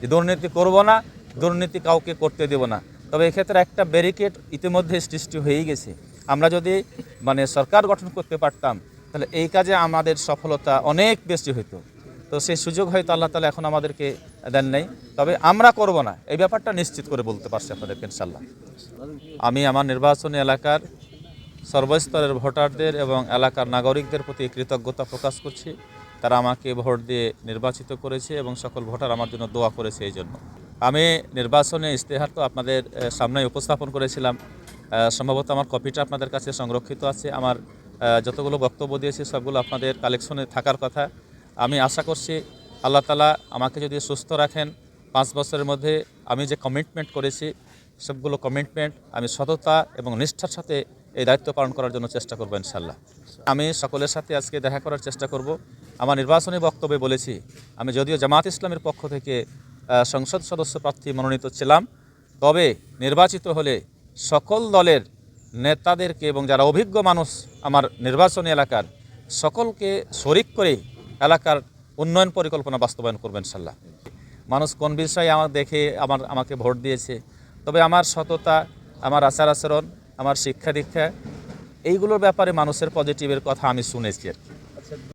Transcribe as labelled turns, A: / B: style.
A: যে দুর্নীতি করব না, দুর্নীতি কাউকে করতে দেব না। তবে এক্ষেত্রে একটা ব্যারিকেড ইতিমধ্যে সৃষ্টি হয়েই গেছে। আমরা যদি মানে সরকার গঠন করতে পারতাম, তাহলে এই কাজে আমাদের সফলতা অনেক বেশি হতো তো সেই সুযোগ হয়তো আল্লাহ তালা এখন আমাদেরকে দেন নাই। তবে আমরা করব না, এই ব্যাপারটা নিশ্চিত করে বলতে পারছি আপনাদেরকে ইনশাল্লাহ আমি আমার নির্বাচনী এলাকার সর্বস্তরের ভোটারদের এবং এলাকার নাগরিকদের প্রতি কৃতজ্ঞতা প্রকাশ করছি। তারা আমাকে ভোট দিয়ে নির্বাচিত করেছে এবং সকল ভোটার আমার জন্য দোয়া করেছে এই জন্য। আমি নির্বাচনে ইশতেহার তো আপনাদের সামনে উপস্থাপন করেছিলাম। সম্ভবত আমার কপিটা আপনাদের কাছে সংরক্ষিত আছে। আমার যতগুলো বক্তব্য দিয়েছি সবগুলো আপনাদের কালেকশনে থাকার কথা। আমি আশা করছি আল্লাহ তালা আমাকে যদি সুস্থ রাখেন, পাঁচ বছরের মধ্যে আমি যে কমিটমেন্ট করেছি, সবগুলো কমিটমেন্ট আমি সততা এবং নিষ্ঠার সাথে এই দায়িত্ব পালন করার জন্য চেষ্টা করব ইনশাল্লাহ আমি সকলের সাথে আজকে দেখা করার চেষ্টা করব। আমার নির্বাচনী বক্তব্যে বলেছি, আমি যদিও জামাত ইসলামের পক্ষ থেকে সংসদ সদস্য প্রার্থী মনোনীত ছিলাম, তবে নির্বাচিত হলে সকল দলের নেতাদেরকে এবং যারা অভিজ্ঞ মানুষ আমার নির্বাচনী এলাকার, সকলকে শরিক করে এলাকার উন্নয়ন পরিকল্পনা বাস্তবায়ন করবেন ইনশাল্লাহ। মানুষ কোন বিষয়ে আমার দেখে আমার, আমাকে ভোট দিয়েছে, তবে আমার সততা, আমার আচার আচরণ, আমার শিক্ষা দীক্ষা, এইগুলোর ব্যাপারে মানুষের পজিটিভের কথা আমি শুনেছি আর কি।